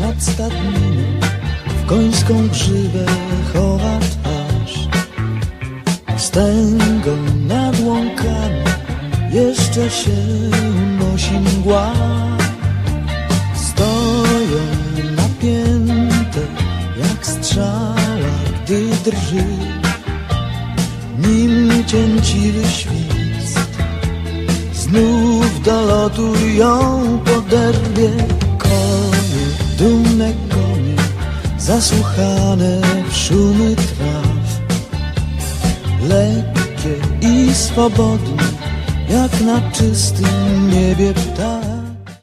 nad stadniną w końską grzywę chowa twarz. Wstęgą nad łąkami jeszcze się unosi mgła. Stoją napięte jak strzała, gdy drży nim cięciwy świst. Znów do lotu ją dumne konie, zasłuchane w szumy traw. Lekkie i swobodne, jak na czystym niebie ptak.